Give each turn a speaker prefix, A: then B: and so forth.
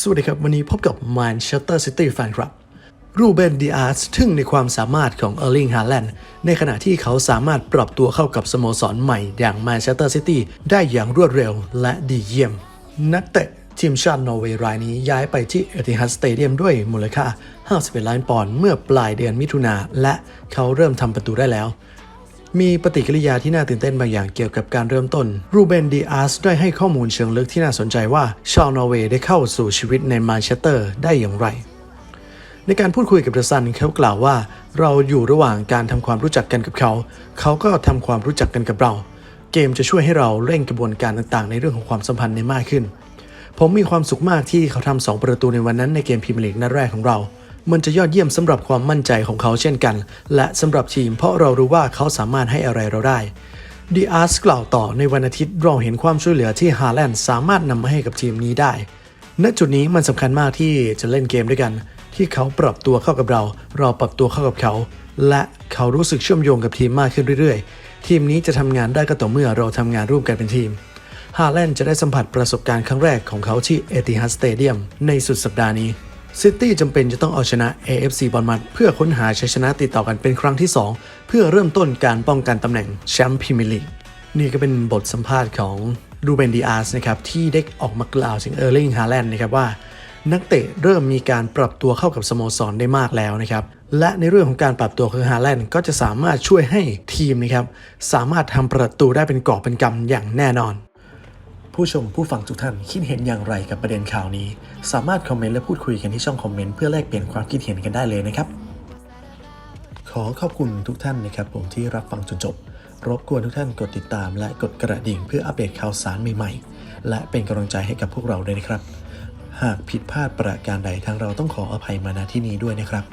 A: สวัสดีครับ วันนี้พบกับ Manchester City Fan Club รูเบนดีอาร์สทึ่งในความสามารถของเออร์ลิงฮาแลนด์ในขณะที่เขาสามารถปรับตัวเข้ากับสโมสรใหม่อย่าง Manchester City ได้อย่างรวดเร็วและดีเยี่ยม นักเตะทีมชาตินอร์เวย์รายนี้ย้ายไปที่เอติฮัดสเตเดียมด้วยมูลค่า 51 ล้านปอนด์เมื่อปลายเดือนมิถุนาและเขาเริ่มทำประตูได้แล้ว มีปฏิกิริยาที่น่าตื่นเต้นบางอย่างเกี่ยวกับการเริ่มต้น รูเบนดีอาร์สได้ให้ข้อมูลเชิงลึกที่น่าสนใจว่าชาวนอร์เวย์ได้เข้าสู่ชีวิตในแมนเชสเตอร์ได้อย่างไร ในการพูดคุยกับเดอะซันเขากล่าวว่า เราอยู่ระหว่างการทำความรู้จักกันกับเขา เขาก็ทำความรู้จักกันกับเรา เกมจะช่วยให้เราเร่งกระบวนการต่างๆ ในเรื่องของความสัมพันธ์ในมากขึ้น ผมมีความสุขมากที่เขาทำสองประตูในวันนั้นในเกมพรีเมียร์ลีกนัดแรกของเรา มันจะยอดเยี่ยมสำหรับความมั่นใจของเขาเช่นกัน และสำหรับทีมเพราะเรารู้ว่าเขาสามารถให้อะไรเราได้ดีอาร์สกล่าวต่อในวันอาทิตย์เราเห็นความช่วยเหลือที่ฮาแลนด์สามารถนำมาให้กับทีมนี้ได้ ณจุดนี้มันสำคัญมากที่จะเล่นเกมด้วยกัน ที่เขาปรับตัวเข้ากับเรา เราปรับตัวเข้ากับเขา และเขารู้สึกเชื่อมโยงกับทีมมากขึ้นเรื่อยๆ ทีมนี้จะทำงานได้ก็ต่อเมื่อเราทำงานร่วมกันเป็นทีมฮาแลนด์จะได้สัมผัสประสบการณ์ครั้งแรกของเขาที่เอติฮัดสเตเดียมในสุดสัปดาห์นี้ ซิตี้จำเป็นจะต้องเอาชนะ AFC บอลมัดเพื่อค้นหาชัยชนะติดต่อกันเป็นครั้งที่ 2 เพื่อเริ่มต้นการป้องกันตำแหน่งแชมป์พรีเมียร์ลีกนี่ก็เป็นบทสัมภาษณ์ของรูเบนดีอาร์สนะครับที่ได้ออกมากล่าวถึงเออร์ลิงฮาแลนด์นะครับว่า นักเตะเริ่มมีการปรับตัวเข้ากับสโมสรได้มากแล้วนะครับและในเรื่องของการปรับตัวคือฮาแลนด์ก็จะสามารถช่วยให้ทีมนะครับสามารถทำประตูได้เป็นกอบเป็นกำอย่างแน่นอน ผู้ชมผู้ฟังทุกท่านคิดเห็นอย่างไรกับประเด็นข่าวนี้ สามารถคอมเมนต์และพูดคุยกันที่ช่องคอมเมนต์เพื่อแลกเปลี่ยนความคิดเห็นกันได้เลยนะครับ ขอขอบคุณทุกท่านนะครับผมที่รับฟังจนจบ รบกวนทุกท่านกดติดตาม และกดกระดิ่งเพื่ออัปเดตข่าวสารใหม่ๆ และเป็นกำลังใจให้กับพวกเราด้วยนะครับ หากผิดพลาดประการใดทางเราต้องขออภัยมาณที่นี้ด้วยนะครับ